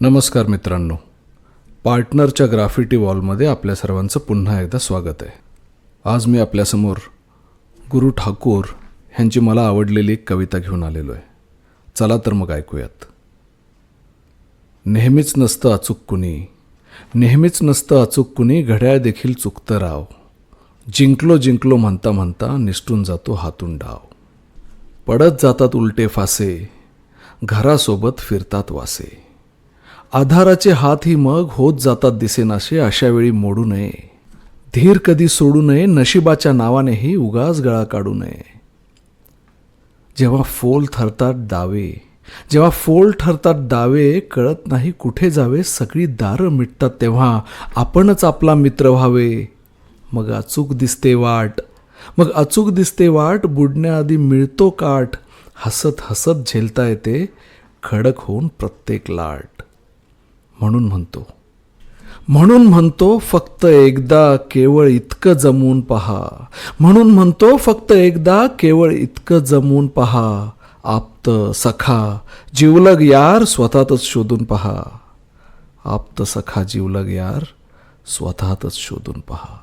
नमस्कार मित्रांनो. पार्टनरच्या ग्राफिटी वॉलमध्ये आपल्या सर्वांचं पुन्हा एकदा स्वागत आहे. आज मी आपल्यासमोर गुरु ठाकूर ह्यांची मला आवडलेली एक कविता घेऊन आलेलो आहे. चला तर मग ऐकूयात. नेहमीच नसतं अचूक कुणी. नेहमीच नसतं अचूक कुणी घड्याळ देखील चुकतं राव. जिंकलो जिंकलो म्हणता म्हणता निसटून जातो हातून डाव. पडत जातात उलटे फासे घरासोबत फिरतात वासे. आधाराचे हातही मग होत जातात दिसेनासे अशा वेळी मोडू नये. धीर कधी सोडू नये नशिबाच्या नावानेही उगाच गळा काढू नये. जेव्हा फोल ठरतात दावे जेव्हा फोल ठरतात दावे कळत नाही कुठे जावे सगळी दारं मिटतात तेव्हा आपणच आपला मित्र व्हावे. मग अचूक दिसते वाट मग अचूक दिसते वाट बुडण्याआधी मिळतो काठ हसत हसत झेलता येते खडक होऊन प्रत्येक लाट. म्हणून म्हणतो. म्हणून म्हणतो फक्त एकदा केवळ इतकं जमवून पहा. म्हणून म्हणतो फक्त एकदा केवळ इतकं जमवून पहा. आप्त सखा जिवलग यार स्वतःतच शोधून पहा. आप्त सखा जिवलग यार स्वतःतच शोधून पहा.